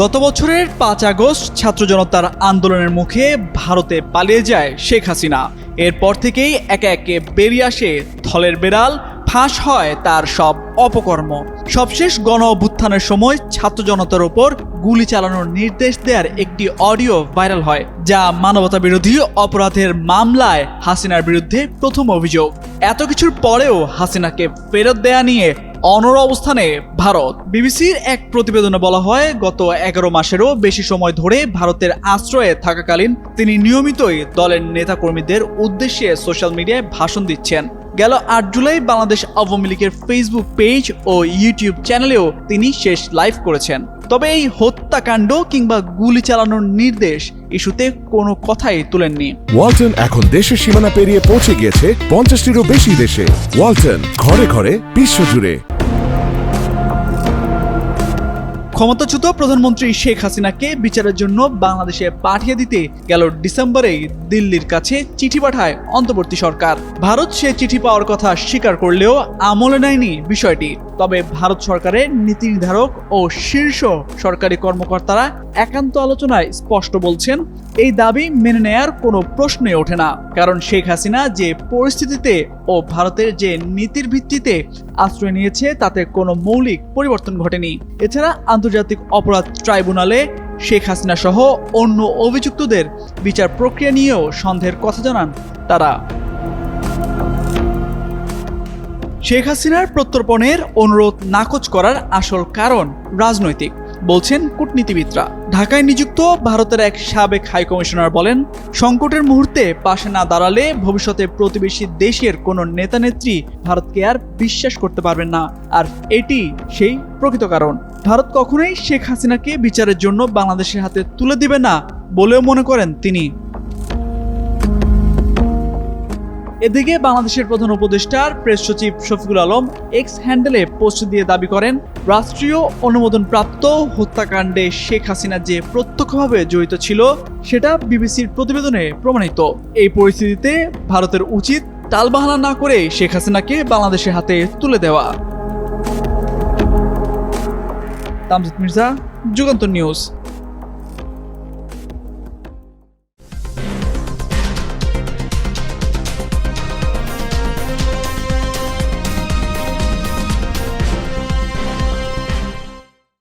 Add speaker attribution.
Speaker 1: গত বছরের পাঁচ আগস্ট ছাত্র জনতার আন্দোলনের মুখে ভারতে পালিয়ে যায় শেখ হাসিনা। এরপর থেকেই একে একে বেরিয়ে আসে থলের বেড়াল, ফাঁস হয় তার সব অপকর্ম। সবশেষ গণ অভ্যুত্থানের সময় ছাত্র জনতার ওপর গুলি চালানোর নির্দেশ দেওয়ার একটি অডিও ভাইরাল হয়, যা মানবতা বিরোধী অপরাধের মামলায় হাসিনার বিরুদ্ধে প্রথম অভিযোগ। এত কিছুর পরেও হাসিনাকে ফেরত দেয়া নিয়ে অনর অবস্থানে ভারত। বিবিসির এক প্রতিবেদনে বলা হয়, গত এগারো মাসেরও বেশি সময় ধরে ভারতের আশ্রয়ে থাকাকালীন তিনি নিয়মিতই দলের নেতাকর্মীদের উদ্দেশ্যে সোশ্যাল মিডিয়ায় ভাষণ দিচ্ছেন। গেল আট জুলাই বাংলাদেশ আওয়ামী লীগের ফেসবুক পেজ ও ইউটিউব চ্যানেলেও তিনি শেষ লাইভ করেছেন। তবে এই হত্যাকাণ্ড কিংবা গুলি চালানোর নির্দেশ ইস্যুতে কোনো কথাই তুলেননি।
Speaker 2: ওয়ালটন এখন দেশের সীমানা পেরিয়ে পৌঁছে গিয়েছে পঞ্চাশটিরও বেশি দেশে। ওয়ালটন ঘরে ঘরে বিশ্বজুড়ে
Speaker 1: ক্ষমতাচ্যুত প্রধানমন্ত্রী শেখ হাসিনাকে বিচারের জন্য বাংলাদেশে পাঠিয়ে দিতে গেল ডিসেম্বরে দিল্লির কাছে চিঠি পাঠায় অন্তর্বর্তী সরকার। ভারত সে চিঠি পাওয়ার কথা স্বীকার করলেও আমলে নেয়নি বিষয়টি। তবে ভারত সরকারের নীতি নির্ধারক ও শীর্ষ সরকারি কর্মকর্তারা একান্ত আলোচনায় স্পষ্ট বলছেন, এই দাবি মেনে নেয়ার কোনো প্রশ্নই ওঠে না। কারণ শেখ হাসিনা যে পরিস্থিতিতে ও ভারতের যে নীতির ভিত্তিতে আশ্রয় নিয়েছে, তাতে কোনো মৌলিক পরিবর্তন ঘটেনি। এছাড়া আন্তর্জাতিক অপরাধ ট্রাইব্যুনালে শেখ হাসিনা সহ অন্য অভিযুক্তদের বিচার প্রক্রিয়া নিয়েও সন্দেহের কথা জানান তারা। শেখ হাসিনার প্রত্যর্পণের অনুরোধ নাকচ করার আসল কারণ রাজনৈতিক, বলছেন কূটনীতিবিদরা। ঢাকায় নিযুক্ত ভারতের এক সাবেক হাই কমিশনার বলেন, সংকটের মুহূর্তে পাশে না দাঁড়ালে ভবিষ্যতে প্রতিবেশী দেশের কোনো নেতানেত্রী ভারতকে আর বিশ্বাস করতে পারবেন না। আর এটি সেই প্রকৃত কারণ। ভারত কখনোই শেখ হাসিনাকে বিচারের জন্য বাংলাদেশের হাতে তুলে দিবে না বলেও মনে করেন তিনি। এদিকে বাংলাদেশের প্রধান উপদেষ্টার প্রেস সচিব শফিকুল আলম এক্স হ্যান্ডেলে পোস্ট দিয়ে দাবি করেন, রাষ্ট্রীয় অনুমোদনপ্রাপ্ত হত্যাকাণ্ডে শেখ হাসিনা যে প্রত্যক্ষভাবে জড়িত ছিল, সেটা বিবিসির প্রতিবেদনে প্রমাণিত। এই পরিস্থিতিতে ভারতের উচিত টালবাহানা না করে শেখ হাসিনাকে বাংলাদেশের হাতে তুলে দেওয়া। তামজিদ মির্জা, যুগান্তর নিউজ।